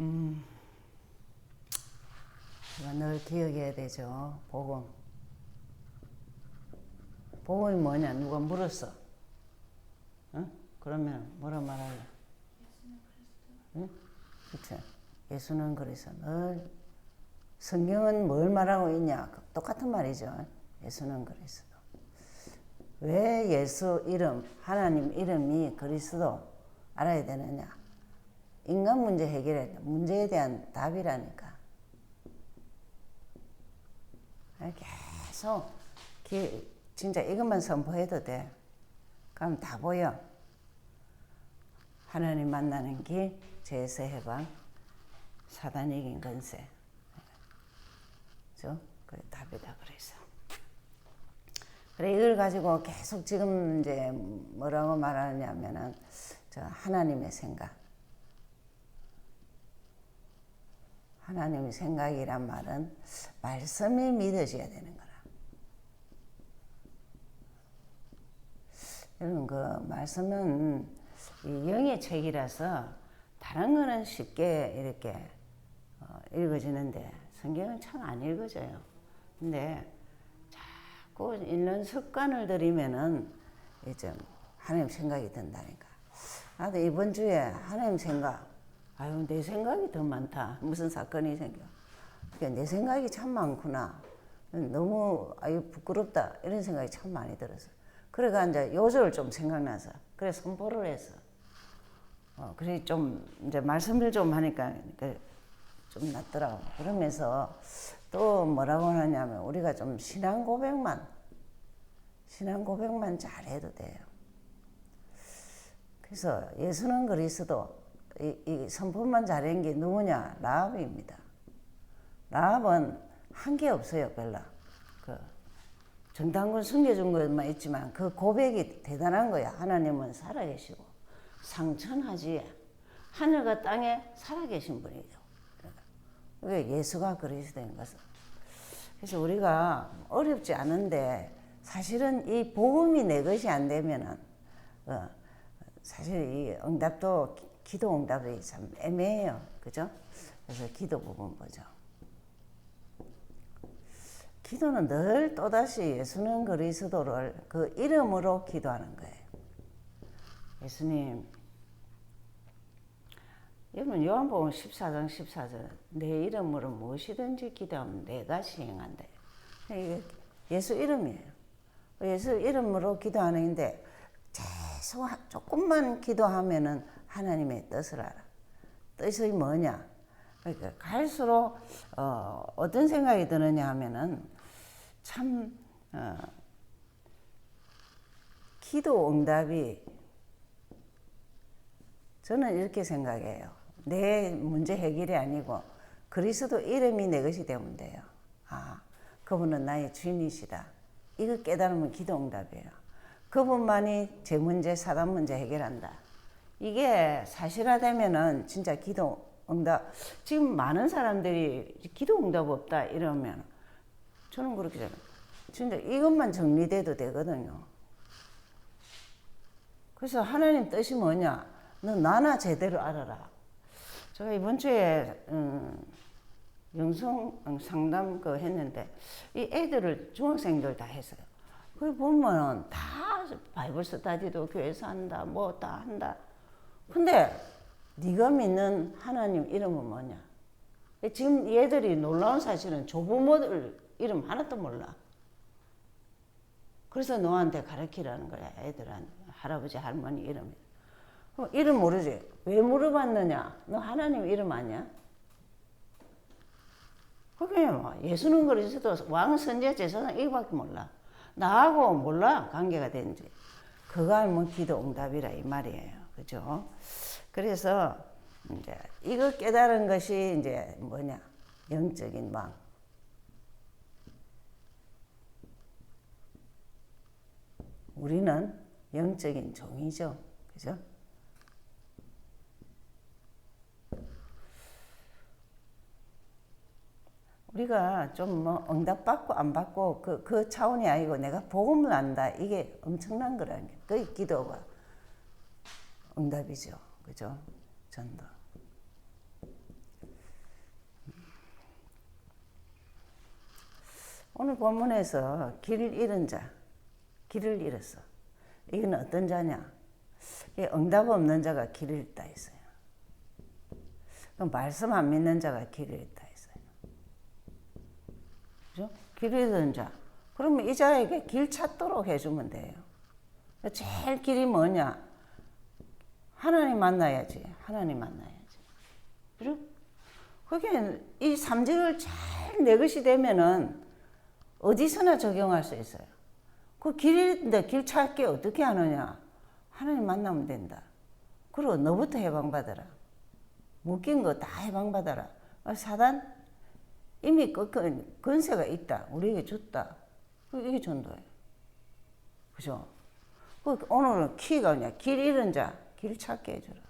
음, 우리가 늘 기억해야 되죠. 복음. 복음이 뭐냐? 누가 물었어. 응? 그러면 뭐라 말할래? 응? 그치? 예수는 그래서 늘 성경은 뭘 말하고 있냐? 똑같은 말이죠. 예수는 그리스도. 왜 예수 이름, 하나님 이름이 그리스도 알아야 되느냐? 인간 문제 해결해. 문제에 대한 답이라니까. 계속 기, 진짜 이것만 선포해도 돼. 그럼 다 보여. 하나님 만나는 길, 죄에서 해방, 사단 이긴 건세. 그죠? 그게 답이다 그래서. 그래 이걸 가지고 계속 지금 이제 뭐라고 말하냐면은 저 하나님의 생각. 하나님의 생각이란 말은 말씀이 믿어져야 되는 거라. 여러분 그 말씀은 이 영의 책이라서 다른 거는 쉽게 이렇게 어, 읽어지는데 성경은 참 안 읽어져요. 근데 자꾸 읽는 습관을 들이면은 이제 하나님 생각이 든다니까. 나도 이번 주에 하나님 생각, 아유 내 생각이 더 많다. 무슨 사건이 생겨. 그러니까 내 생각이 참 많구나. 너무 아유 부끄럽다 이런 생각이 참 많이 들어서. 그래가 이제 요절 좀 생각나서 그래 선포를 했어. 어, 그래 좀 이제 말씀을 좀 하니까 좀 낫더라고. 그러면서 또 뭐라고 하냐면 우리가 좀 신앙 고백만 신앙 고백만 잘해도 돼요. 그래서 예수는 그리스도 이, 이 선포만 잘한 게 누구냐? 라합입니다. 라합은 한 게 없어요, 별로. 그 정당군 숨겨준 것만 있지만 그 고백이 대단한 거야. 하나님은 살아계시고 상천하지에 하늘과 땅에 살아계신 분이죠. 그게 예수가 그리스도인 것은. 그래서 우리가 어렵지 않은데 사실은 이 복음이 내 것이 안 되면은 어, 사실 이 응답도 기도 응답이 참 애매해요. 그죠? 그래서 기도 부분 보죠. 기도는 늘 또다시 예수는 그리스도를 그 이름으로 기도하는 거예요. 예수님, 여러분 요한복음 14장 14절 내 이름으로 무엇이든지 기도하면 내가 시행한다. 예수 이름이에요. 예수 이름으로 기도하는데 계속 조금만 기도하면은 하나님의 뜻을 알아. 뜻이 뭐냐? 그러니까 갈수록 어, 어떤 생각이 드느냐 하면은 참 어, 기도 응답이 저는 이렇게 생각해요. 내 문제 해결이 아니고 그리스도 이름이 내 것이 되면 돼요. 아, 그분은 나의 주인이시다. 이거 깨달으면 기도 응답이에요. 그분만이 제 문제, 사단 문제 해결한다. 이게 사실화되면은 진짜 기도 응답. 지금 많은 사람들이 기도 응답 없다 이러면 저는 그렇게 생각해요. 진짜 이것만 정리돼도 되거든요. 그래서 하나님 뜻이 뭐냐? 너 나나 제대로 알아라. 제가 이번 주에 음, 영성 상담 그 했는데 이 애들을 중학생들 다 했어요. 그 보면 다 바이블 스타디도 교회에서 한다, 뭐 다 한다. 근데 네가 믿는 하나님 이름은 뭐냐? 지금 얘들이 놀라운 사실은 조부모들 이름 하나도 몰라. 그래서 너한테 가르치라는 거야, 애들한테. 할아버지, 할머니 이름. 어, 이름 모르지? 왜 물어봤느냐? 너 하나님 이름 아니야? 그게 뭐, 예수는 그리스도 왕, 선제, 제사장 이거밖에 몰라. 나하고 몰라, 관계가 된지. 그거 알면 기도 응답이라 이 말이에요. 그죠? 그래서, 이제, 이거 깨달은 것이 이제 뭐냐? 영적인 왕. 우리는 영적인 종이죠. 그죠? 우리가 좀 뭐 응답받고 안 받고 그, 그 차원이 아니고 내가 복음을 안다. 이게 엄청난 거라는 게. 그 기도가 응답이죠. 그죠? 전도. 오늘 본문에서 길을 잃은 자, 길을 잃었어. 이건 어떤 자냐? 응답 없는 자가 길을 잃다 했어요. 그럼 말씀 안 믿는 자가 길을 잃다 했어요. 그죠? 길을 잃은 자. 그러면 이 자에게 길 찾도록 해주면 돼요. 제일 길이 뭐냐? 하나님 만나야지. 하나님 만나야지. 그죠? 그게 이 삼직을 잘 내 것이 되면은 어디서나 적용할 수 있어요. 그 길인데 길 찾기 어떻게 하느냐? 하나님 만나면 된다. 그리고 너부터 해방받아라. 묶인 거 다 해방받아라. 아, 사단 이미 그, 그 건세가 있다. 우리에게 줬다. 그 이게 전도예요. 그죠? 그 오늘은 키가 뭐냐? 길 잃은 자, 길 찾게 해줘라.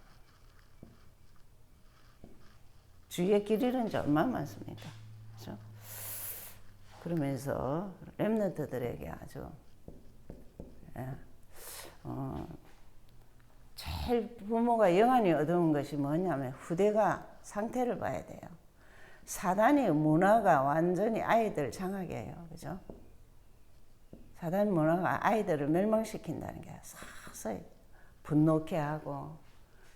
주위에 길 잃은 자 얼마나 많습니까? 그죠? 그러면서 랩런트들에게 아주 예, 어, 제일 부모가 영안이 얻어온 것이 뭐냐면 후대가 상태를 봐야 돼요. 사단이 문화가 완전히 아이들 장하게 해요. 그죠? 사단 문화가 아이들을 멸망시킨다는 게 서서히 분노케 하고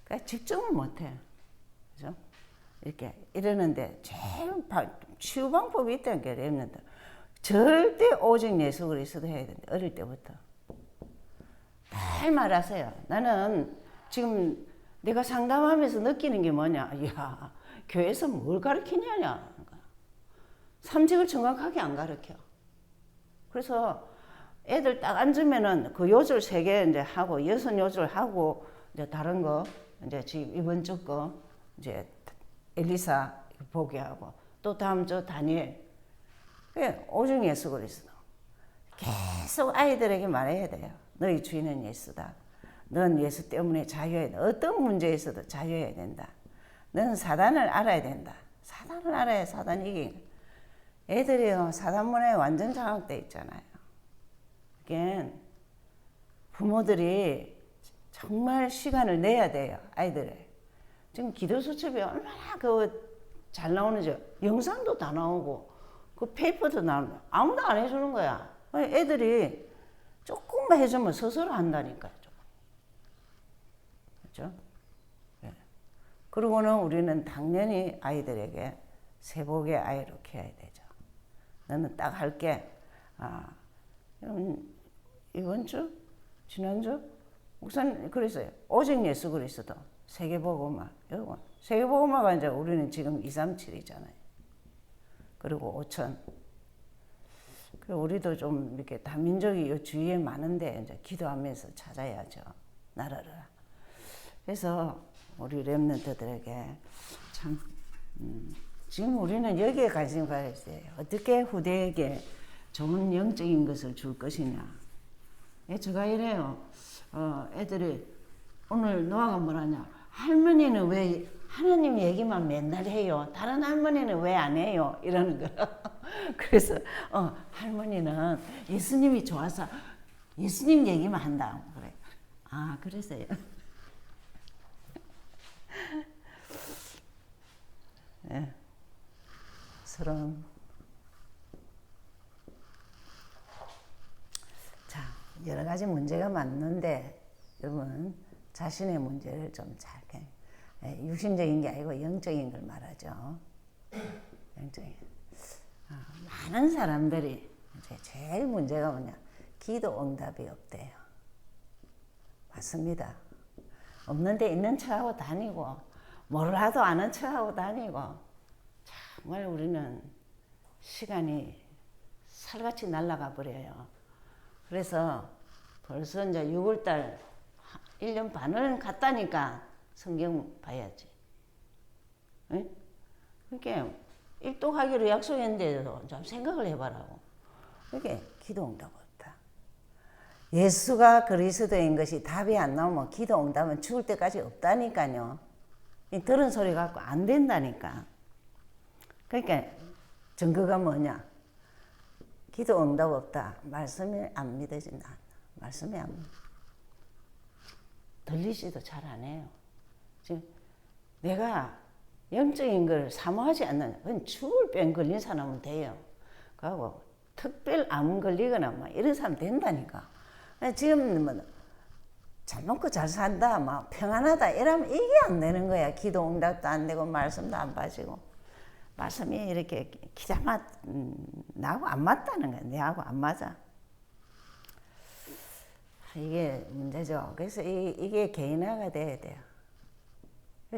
그러니까 집중을 못해. 그죠? 이렇게 이러는데 제일 바, 치유 방법이 있다는 게 랩런트. 절대 오직 예수 그리스도 해야 된다. 어릴 때부터. 잘 말하세요. 나는 지금 내가 상담하면서 느끼는 게 뭐냐. 야 교회에서 뭘 가르치냐냐. 삼직을 정확하게 안 가르쳐. 그래서 애들 딱 앉으면은 그 요절 세 개 이제 하고 여섯 요절 하고 이제 다른 거 이제 지금 이번 주 거 이제 엘리사 보게 하고 또 다음 주 다니엘 그 오중 예수 그리스도 계속 아이들에게 말해야 돼요. 너희 주인은 예수다. 넌 예수 때문에 자유해야 돼. 어떤 문제에서도 자유해야 된다. 너는 사단을 알아야 된다. 사단을 알아야 사단이 이기. 애들이요 사단 문화에 완전 장악돼 있잖아요. 그게 부모들이 정말 시간을 내야 돼요 아이들을. 지금 기도 수첩이 얼마나 그 잘 나오는지 영상도 다 나오고 그 페이퍼도 나오는 아무도 안 해주는 거야. 애들이 조금만 해주면 스스로 한다니까요. 그렇죠? 네. 그리고는 우리는 당연히 아이들에게 세복의 아이로 키워야 되죠. 너는 딱 할게. 아, 이번 주, 지난주 목사님 그랬어요. 오직 예수 그리스도 세계복음화. 여러분 세계복음화가 이제 우리는 지금 237이잖아요. 그리고 5천. 그리고 우리도 좀 이렇게 다민족이 요 주위에 많은데 이제 기도하면서 찾아야죠. 나라를. 그래서 우리 랩런트들에게 참 음, 지금 우리는 여기에 관심 가져야 돼요. 어떻게 후대에게 좋은 영적인 것을 줄 것이냐. 예, 제가 이래요. 어, 애들이 오늘 노아가 뭐라냐. 할머니는 왜 하나님 얘기만 맨날 해요. 다른 할머니는 왜 안 해요? 이러는 거예요. 그래서 어, 할머니는 예수님이 좋아서 예수님 얘기만 한다. 그래. 아. 예. 서론. 자, 여러 가지 문제가 많는데, 여러분, 자신의 문제를 좀 잘, 예, 육신적인 게 아니고 영적인 걸 말하죠. 영적인. 아, 많은 사람들이 제일 문제가 뭐냐? 기도 응답이 없대요. 맞습니다. 없는데 있는 척하고 다니고, 몰라도 아는 척하고 다니고, 정말 우리는 시간이 살같이 날아가 버려요. 그래서 벌써 이제 6월달 1년 반을 갔다니까 성경 봐야지. 응? 그러니까 일독하기로 약속했는데도 좀 생각을 해봐라고. 그게 기도 응답 없다. 예수가 그리스도인 것이 답이 안 나오면 기도 응답은 죽을 때까지 없다니까요. 들은 소리 갖고 안 된다니까. 그러니까 증거가 뭐냐? 기도 응답 없다. 말씀이 안 믿어진다. 말씀이 안 들리지도 잘 안 해요. 지금 내가 영적인 걸 사모하지 않는 그건 죽을 병 걸린 사람은 돼요. 그하고 특별 암 걸리거나 막 이런 사람 된다니까. 지금 뭐잘 먹고 잘 산다, 막 평안하다 이러면 이게 안 되는 거야. 기도 응답도 안 되고 말씀도 안 빠지고 말씀이 이렇게 기자 맛 음, 나하고 안 맞다는 거야. 내하고 안 맞아. 이게 문제죠. 그래서 이, 이게 개인화가 돼야 돼요.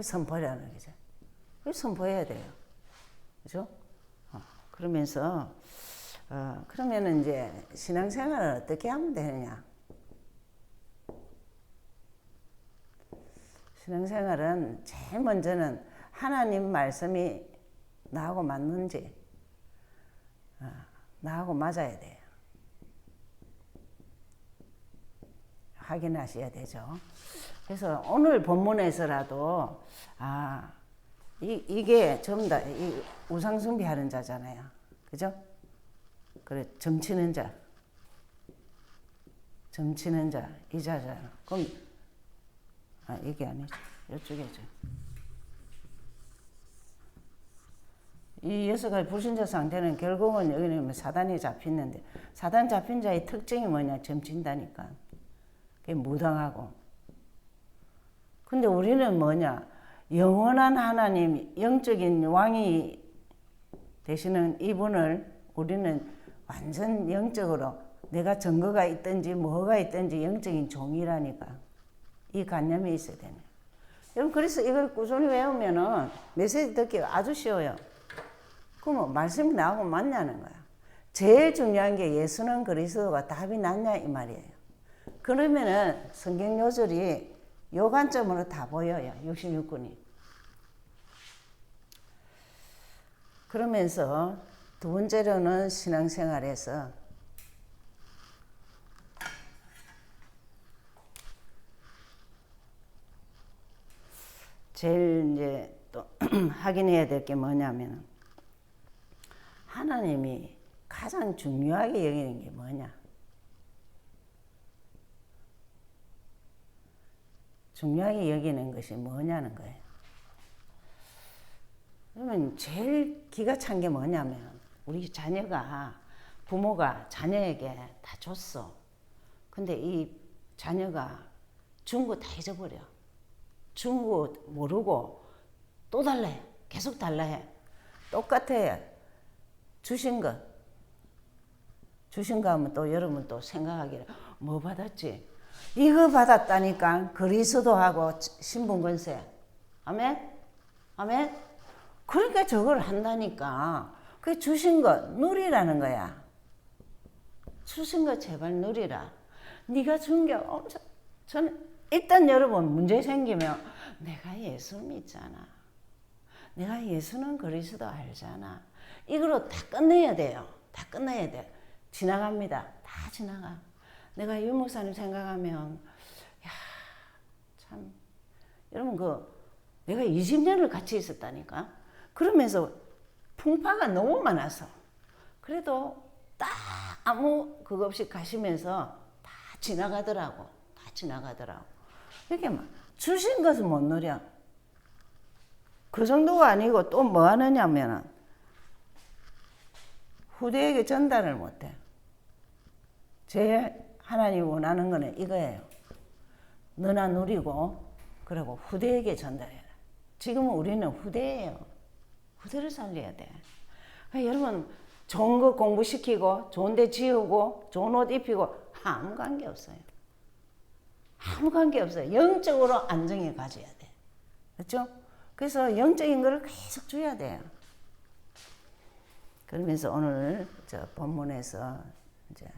선포라는 거죠. 선포해야 돼요. 그죠? 어, 그러면서, 어, 그러면은 이제 신앙생활을 어떻게 하면 되느냐? 신앙생활은 제일 먼저는 하나님 말씀이 나하고 맞는지, 어, 나하고 맞아야 돼요. 확인하셔야 되죠. 그래서 오늘 본문에서라도 아 이, 이게 전부 다 이 우상숭배하는 자잖아요. 그죠? 그래 점치는 자, 점치는 자, 이 자잖아. 그럼 아 이게 아니죠. 이쪽이죠. 이 여섯 가지 불신자 상태는 결국은 여기는 뭐 사단이 잡히는데 사단 잡힌 자의 특징이 뭐냐? 점친다니까. 그게 무당하고. 근데 우리는 뭐냐? 영원한 하나님, 영적인 왕이 되시는 이분을 우리는 완전 영적으로 내가 증거가 있든지 뭐가 있든지 영적인 종이라니까. 이 관념이 있어야 되네. 여러분, 그래서 이걸 꾸준히 외우면은 메시지 듣기 아주 쉬워요. 그러면 말씀이 나하고 맞냐는 거야. 제일 중요한 게 예수는 그리스도가 답이 낫냐 이 말이에요. 그러면은 성경 요절이 요 관점으로 다 보여요. 66군이. 그러면서 두 번째로는 신앙생활에서 제일 이제 또 확인해야 될 게 뭐냐면 하나님이 가장 중요하게 여기는 게 뭐냐? 중요하게 여기는 것이 뭐냐는 거예요. 그러면 제일 기가 찬 게 뭐냐면 우리 자녀가 부모가 자녀에게 다 줬어. 근데 이 자녀가 준 거 다 잊어버려. 준 거 모르고 또 해. 계속 해. 똑같아. 주신 것. 주신 거 하면 또 여러분 또 생각하기를 뭐 받았지? 이거 받았다니까 그리스도하고 신분권세. 아멘? 아멘? 그러니까 저걸 한다니까. 그 주신 것 누리라는 거야. 주신 것 제발 누리라. 네가 준 게 엄청 저는 일단 여러분 문제 생기면 내가 예수 믿잖아. 내가 예수는 그리스도 알잖아 이걸로 다 끝내야 돼요. 다 끝내야 돼 지나갑니다. 다 지나가. 내가 유 목사님 생각하면 야 참. 여러분 그 내가 20년을 같이 있었다니까? 그러면서 풍파가 너무 많아서. 그래도 딱 아무 그거 없이 가시면서 다 지나가더라고. 다 지나가더라고. 이렇게 막 주신 것은 못 누려 그 정도가 아니고 또 뭐 하느냐면은 후대에게 전달을 못해 제 하나님이 원하는 거는 이거예요. 너나 누리고 그리고 후대에게 전달해라. 지금은 우리는 후대예요. 후대를 살려야 돼. 그러니까 여러분 좋은 거 공부시키고 좋은 데 지우고 좋은 옷 입히고 아무 관계 없어요. 아무 관계 없어요. 영적으로 안정해 가져야 돼. 그렇죠? 그래서 영적인 거를 계속 줘야 돼요. 그러면서 오늘 저 본문에서 이제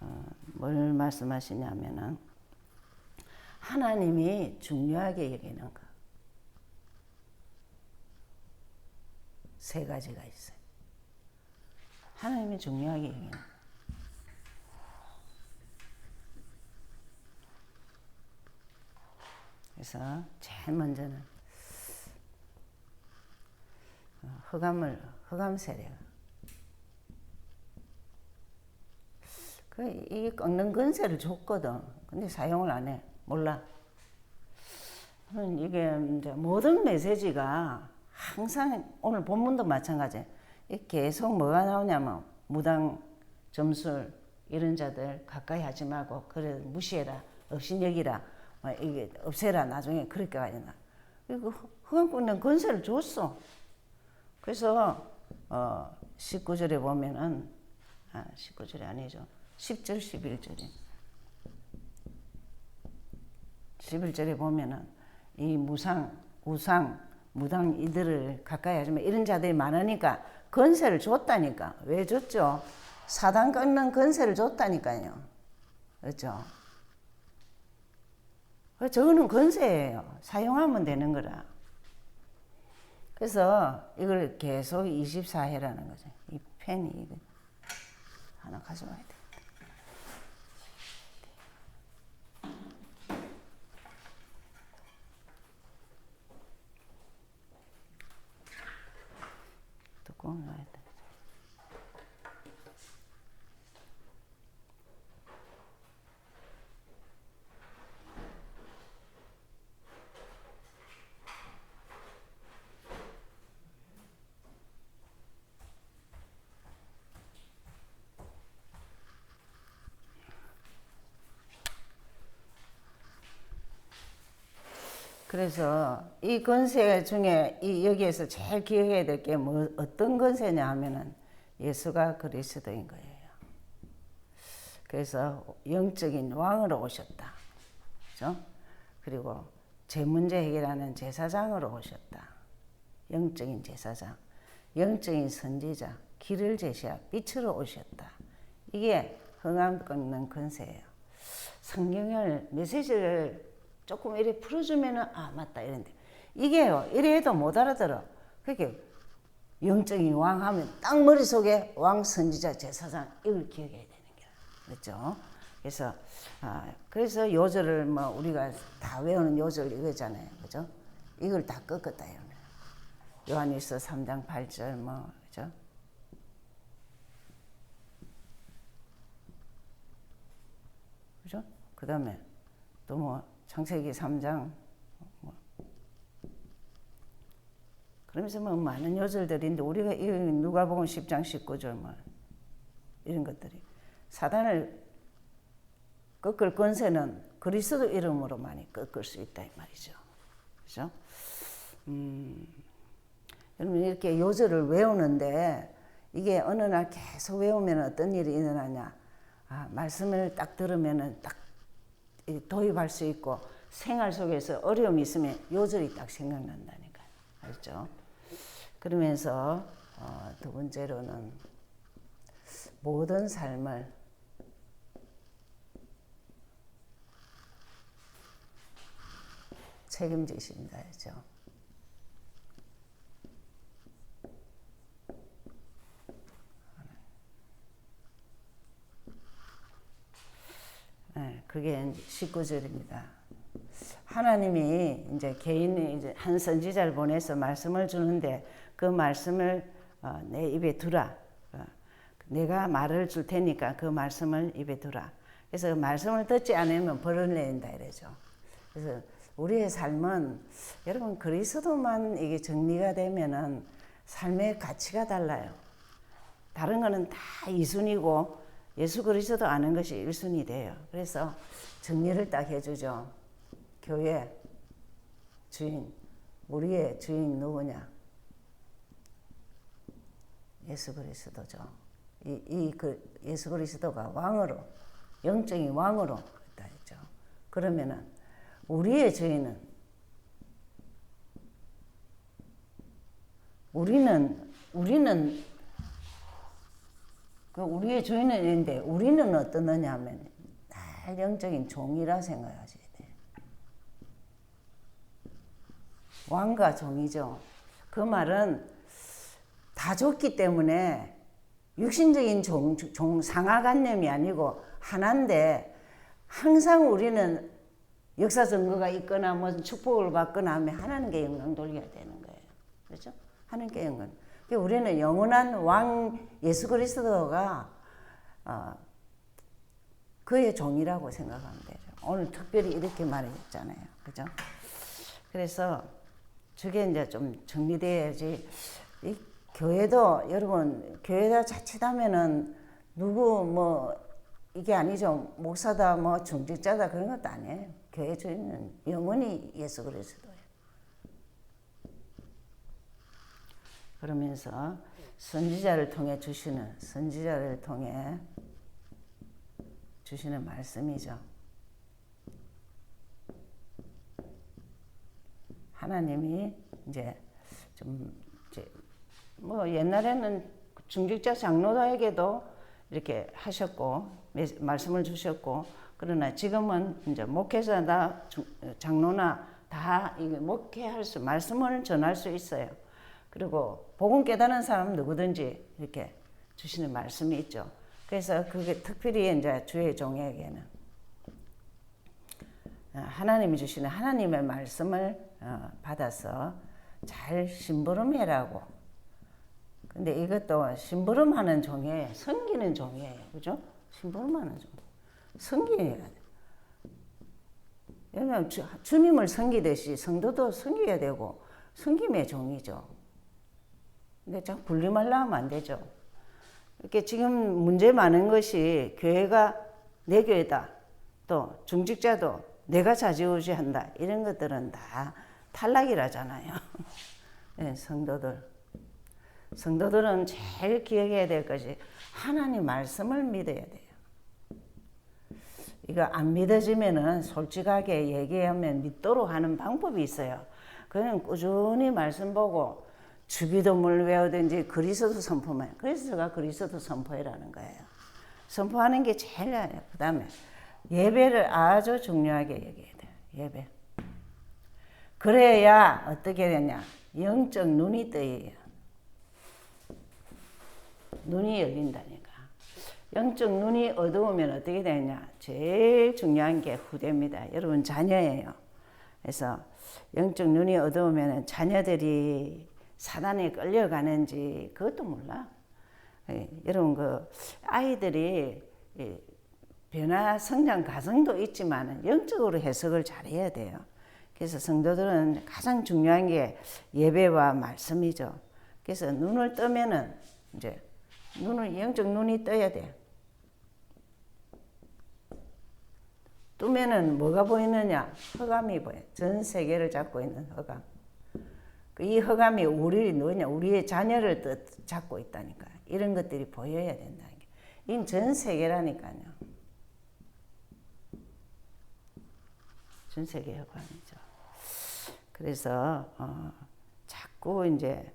어, 뭘 말씀하시냐면은 하나님이 중요하게 여기는 거. 세 가지가 있어요. 하나님이 중요하게 여기는 거. 그래서 제일 먼저는 어, 흑암을 흑암 세력 그, 이 꺾는 건세를 줬거든. 근데 사용을 안 해. 몰라. 이게 이제 모든 메시지가 항상 오늘 본문도 마찬가지. 이 계속 뭐가 나오냐면 무당 점술 이런 자들 가까이 하지 말고 그래 무시해라 없인 여기라 뭐 이게 없애라 나중에 그렇게 가잖아. 이거 흥한꾼은 건세를 줬어. 그래서 어 19절에 보면은 아 19절이 아니죠. 10절 11절에 11절에 보면은 이 무상 우상 무당 이들을 가까이 하지 마 이런 자들이 많으니까 건세를 줬다니까 왜 줬죠? 사단 끊는 건세를 줬다니까요. 그렇죠? 그 저거는 건세예요. 사용하면 되는 거라. 그래서 이걸 계속 24회라는 거죠. 이 펜이 하나 가져와야 돼. 뚜껑 놔야 돼. 그래서 이 건세 중에 이 여기에서 제일 기억해야 될 게 뭐 어떤 건세냐 하면은 예수가 그리스도인 거예요. 그래서 영적인 왕으로 오셨다. 그죠? 그리고 제 문제 해결하는 제사장으로 오셨다. 영적인 제사장, 영적인 선지자, 길을 제시하 빛으로 오셨다. 이게 흥함 끊는 건세예요. 성경을 메시지를 조금 이렇게 풀어주면은 아 맞다 이런데 이게요 이래 해도 못 알아들어. 그게 영적인 왕 하면 딱 머릿속에 왕 선지자 제사장 이걸 기억해야 되는 게 그렇죠? 그래서 아 그래서 요절을 뭐 우리가 다 외우는 요절 이거잖아요. 그죠? 이걸 다 꺾었다 요 요한일서 3장 8절 뭐 그죠? 그죠? 그 다음에 또뭐 창세기 3장 뭐 그러면서 뭐 많은 요절들인데 우리가 이 누가복음 10장 19절 뭐 이런 것들이 사단을 꺾을 권세는 그리스도 이름으로 많이 꺾을 수 있다 이 말이죠. 그죠? 음, 여러분 이렇게 요절을 외우는데 이게 어느 날 계속 외우면 어떤 일이 일어나냐? 아, 말씀을 딱 들으면은 딱 도입할 수 있고 생활 속에서 어려움이 있으면 요절이 딱 생각난다니까 알죠? 그러면서 어, 두 번째로는 모든 삶을 책임지신다 했죠. 네, 그게 19절입니다. 하나님이 이제 개인이 이제 한 선지자를 보내서 말씀을 주는데 그 말씀을 어, 내 입에 두라. 어, 내가 말을 줄 테니까 그 말씀을 입에 두라. 그래서 그 말씀을 듣지 않으면 벌을 내린다 이러죠. 그래서 우리의 삶은 여러분 그리스도만 이게 정리가 되면은 삶의 가치가 달라요. 다른 거는 다 이순이고 예수 그리스도 아는 것이 일순이 돼요. 그래서 정리를 딱 해주죠. 교회 주인, 우리의 주인 누구냐? 예수 그리스도죠. 이, 이 그 예수 그리스도가 왕으로, 영적인 왕으로 있다 했죠. 그러면은 우리의 주인은 우리는 우리는 그 우리의 주인은 있는데 우리는 어떠느냐 하면 날 영적인 종이라 생각하셔야 돼요. 왕과 종이죠. 그 말은 다 줬기 때문에 육신적인 종, 종 상하관념이 아니고 하나인데 항상 우리는 역사 증거가 있거나 무슨 축복을 받거나 하면 하나님께 영광 돌려야 되는 거예요. 그렇죠? 하나님께 영광. 우리는 영원한 왕 예수 그리스도가 어, 그의 종이라고 생각하면 되죠. 오늘 특별히 이렇게 말했잖아요. 그죠? 그래서 저게 이제 좀 정리돼야지 이 교회도 여러분 교회다 자칫하면은 누구 뭐 이게 아니죠 목사다 뭐 중직자다 그런 것도 아니에요 교회 주인은 영원히 예수 그리스도예요 그러면서 선지자를 통해 주시는 선지자를 통해 주시는 말씀이죠 하나님이 이제 좀 이제 뭐 옛날에는 중직자 장로다에게도 이렇게 하셨고 메- 말씀을 주셨고 그러나 지금은 이제 목회자나 중- 장로나 다 이게 목회할 수 말씀을 전할 수 있어요. 그리고 복음 깨닫는 사람 누구든지 이렇게 주시는 말씀이 있죠. 그래서 그게 특별히 이제 주의 종에게는 어, 하나님이 주시는 하나님의 말씀을 어, 받아서 잘 심부름해라고. 근데 이것도 심부름하는 종이에요. 섬기는 종이에요. 그죠? 심부름하는 종. 섬겨야 돼. 왜냐면 주, 주님을 섬기듯이 성도도 섬겨야 되고 섬김의 종이죠. 근데 자꾸 분리말라 하면 안 되죠. 이렇게 지금 문제 많은 것이 교회가 내 교회다. 또 중직자도 내가 좌지우지한다. 이런 것들은 다 탈락이라잖아요. 네, 성도들. 성도들은 제일 기억해야 될 것이 하나님 말씀을 믿어야 돼요. 이거 안 믿어지면은 솔직하게 얘기하면 믿도록 하는 방법이 있어요. 그는 꾸준히 말씀 보고 주기도문을 외우든지 그리스도 선포만. 그래서 제가 그리스도 선포해라는 거예요. 선포하는 게 제일 나아요. 그 다음에 예배를 아주 중요하게 얘기해야 돼요. 예배. 그래야 어떻게 되냐. 영적 눈이 떠요. 눈이 열린다니까. 영적 눈이 어두우면 어떻게 되냐. 제일 중요한 게 후대입니다. 여러분 자녀예요. 그래서 영적 눈이 어두우면 자녀들이 사단에 끌려가는지 그것도 몰라. 예, 여러분 그 아이들이 예, 변화 성장 과정도 있지만 영적으로 해석을 잘해야 돼요. 그래서 성도들은 가장 중요한 게 예배와 말씀이죠. 그래서 눈을 뜨면은 이제 눈을 영적 눈이 떠야 돼. 뜨면은 뭐가 보이느냐? 허감이 보여. 전 세계를 잡고 있는 허감. 그이 허감이 우리 누구냐? 우리의 자녀를 뜻 잡고 있다니까. 이런 것들이 보여야 된다는 게. 이건 전 세계라니까요. 전 세계 허감이죠. 그래서 어, 자꾸 이제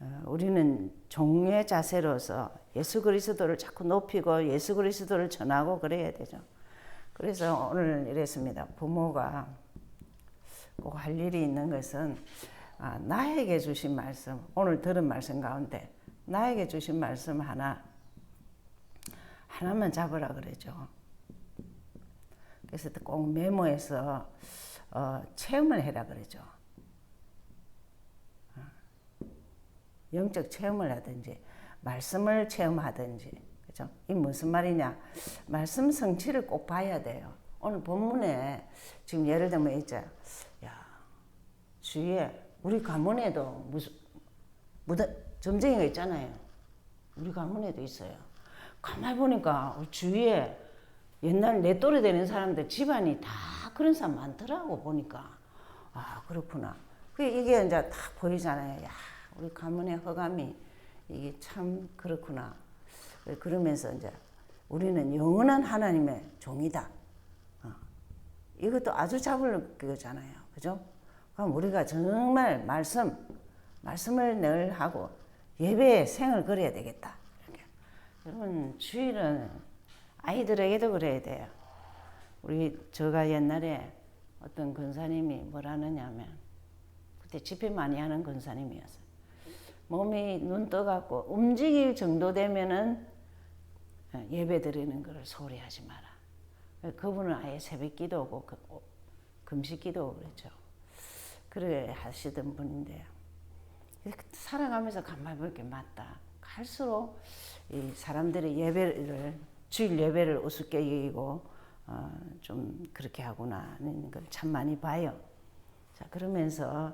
어, 우리는 종의 자세로서 예수 그리스도를 자꾸 높이고 예수 그리스도를 전하고 그래야 되죠. 그래서 오늘 이랬습니다. 부모가 꼭 할 일이 있는 것은 아, 나에게 주신 말씀, 오늘 들은 말씀 가운데 나에게 주신 말씀 하나 하나만 잡으라 그러죠. 그래서 꼭 메모해서 어, 체험을 해라 그러죠. 영적 체험을 하든지 말씀을 체험하든지 그죠? 이 무슨 말이냐? 말씀 성취를 꼭 봐야 돼요. 오늘 본문에 지금 예를 들면 있죠. 야 주위에 우리 가문에도 무슨 무덤 점쟁이가 있잖아요. 우리 가문에도 있어요. 가만 보니까 주위에 옛날 내 또래 되는 사람들 집안이 다 그런 사람 많더라고 보니까 아 그렇구나. 그 이게 이제 다 보이잖아요. 야 우리 가문의 허감이 이게 참 그렇구나. 그러면서 이제 우리는 영원한 하나님의 종이다. 어. 이것도 아주 잡을 그거잖아요. 그죠? 그럼 우리가 정말 말씀, 말씀을 늘 하고 예배에 생을 그려야 되겠다. 이렇게. 여러분, 주일은 아이들에게도 그래야 돼요. 우리, 제가 옛날에 어떤 권사님이 뭐라느냐면, 그때 집회 많이 하는 권사님이었어요. 몸이 눈 떠갖고 움직일 정도 되면은 예배 드리는 것을 소홀히 하지 마라. 그분은 아예 새벽 기도고 그, 금식 기도 그랬죠. 그래 하시던 분인데요. 살아가면서 가만히 보니까 맞다. 갈수록 이 사람들의 예배를 주일 예배를 우습게 여기고 어, 좀 그렇게 하구나 하는 걸 참 많이 봐요. 자 그러면서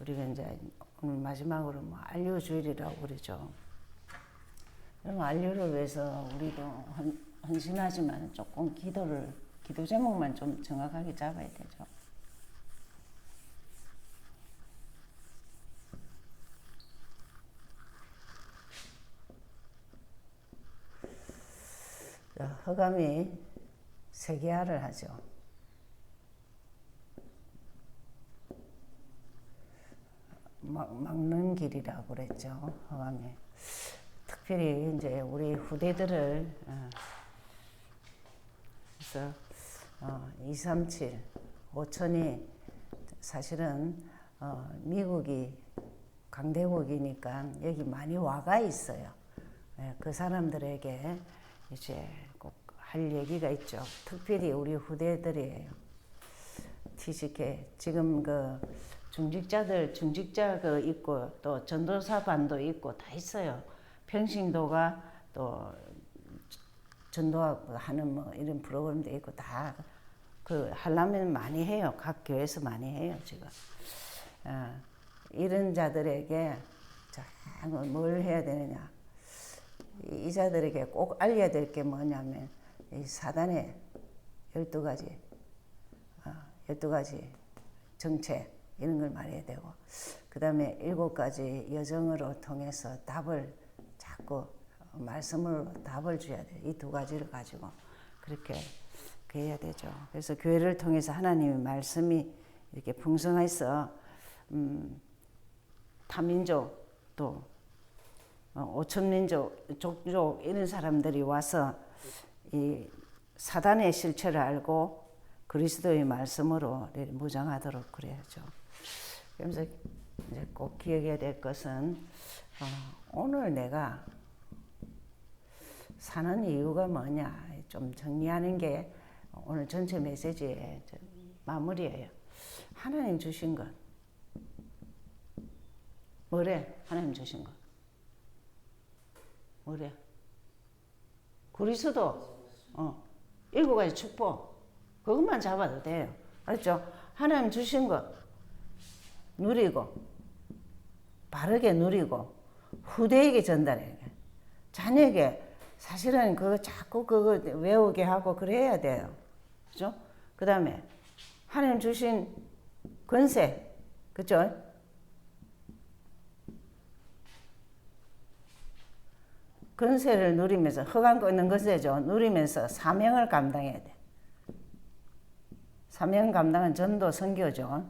우리가 이제 오늘 마지막으로 뭐 안료 주일이라고 그러죠. 그럼 안료를 위해서 우리도 헌, 헌신하지만 조금 기도를 기도 제목만 좀 정확하게 잡아야 되죠. 자, 허감이 세계화를 하죠. 막, 막는 길이라고 그랬죠. 허감이. 특별히 이제 우리 후대들을 어, 그래서 어, 237, 5천이 사실은 어, 미국이 강대국이니까 여기 많이 와가 있어요. 예, 그 사람들에게 이제 꼭 할 얘기가 있죠. 특별히 우리 후대들이에요. TGK 지금 그 중직자들 중직자 그 있고 또 전도사 반도 있고 다 있어요. 평신도가 또 전도하는 뭐 이런 프로그램도 있고 다 그 하려면 많이 해요. 각 교회에서 많이 해요 지금. 어, 이런 자들에게 자, 뭘 해야 되느냐? 이 자들에게 꼭 알려야 될 게 뭐냐면 이 사단의 열두 가지, 어, 열두 가지 정체 이런 걸 말해야 되고, 그 다음에 일곱 가지 여정으로 통해서 답을 자꾸 말씀으로 답을 줘야 돼. 이 두 가지를 가지고 그렇게 그 해야 되죠. 그래서 교회를 통해서 하나님의 말씀이 이렇게 풍성해서 음, 타민족 또 어, 오천민족, 족족 이런 사람들이 와서 이 사단의 실체를 알고 그리스도의 말씀으로 무장하도록 그래야죠. 그래서 이제 꼭 기억해야 될 것은 어, 오늘 내가 사는 이유가 뭐냐 좀 정리하는 게 오늘 전체 메시지의 마무리예요. 하나님 주신 것 뭐래? 하나님 주신 것 뭐래? 그리스도 어 일곱 가지 축복 그것만 잡아도 돼요. 알았죠? 하나님 주신 것 누리고 바르게 누리고 후대에게 전달해. 자녀에게 사실은 그거 자꾸 그거 외우게 하고 그래야 돼요. 그죠? 그 다음에 하나님 주신 권세, 그죠? 권세를 누리면서 허감 끊는 것이죠. 누리면서 사명을 감당해야 돼. 사명 감당은 전도 선교죠.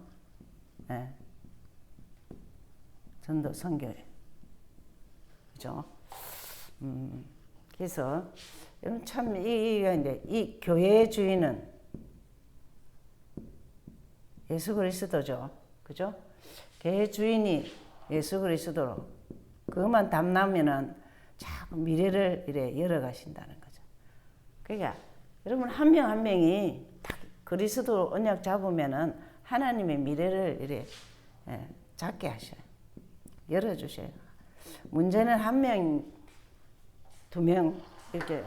네. 전도 선교예요. 그죠? 음, 그래서 여러분 참 이, 이, 이 교회의 주인은 예수 그리스도죠. 그죠? 교회 주인이 예수 그리스도로 그것만 담나면은 미래를 이래 열어가신다는 거죠. 그러니까 여러분 한 명 한 명이 딱 그리스도 언약 잡으면은 하나님의 미래를 이래 예, 잡게 하셔요. 열어주셔요. 문제는 한 명, 두 명 이렇게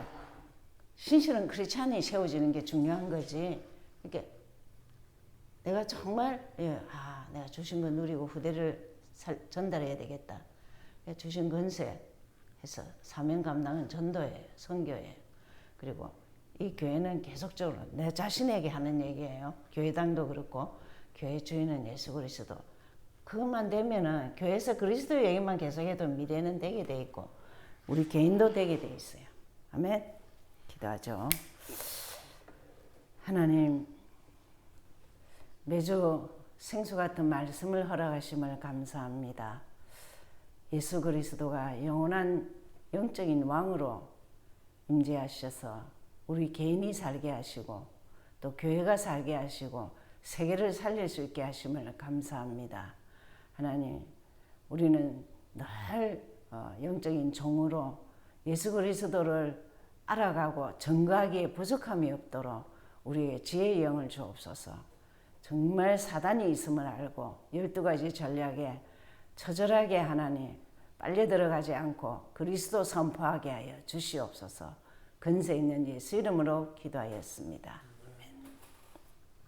신실한 크리스찬이 세워지는 게 중요한 거지. 이렇게 내가 정말 예, 아 내가 주신 거 누리고 후대를 살, 전달해야 되겠다. 주신 건세 해서 사명 감당은 전도예요, 선교예요. 그리고 이 교회는 계속적으로 내 자신에게 하는 얘기예요. 교회당도 그렇고 교회 주인은 예수 그리스도. 그것만 되면은 교회에서 그리스도 얘기만 계속해도 미래는 되게 돼 있고 우리 개인도 되게 돼 있어요. 아멘. 기도하죠. 하나님 매주 생수 같은 말씀을 허락하심을 감사합니다. 예수 그리스도가 영원한 영적인 왕으로 임재하셔서 우리 개인이 살게 하시고 또 교회가 살게 하시고 세계를 살릴 수 있게 하심을 감사합니다. 하나님, 우리는 늘 어, 영적인 종으로 예수 그리스도를 알아가고 증거하기에 부족함이 없도록 우리의 지혜의 영을 주옵소서. 정말 사단이 있음을 알고 열두 가지 전략에 처절하게 하나님 빨려 들어가지 않고 그리스도 선포하게 하여 주시옵소서. 근세 있는 예수 이름으로 기도하였습니다.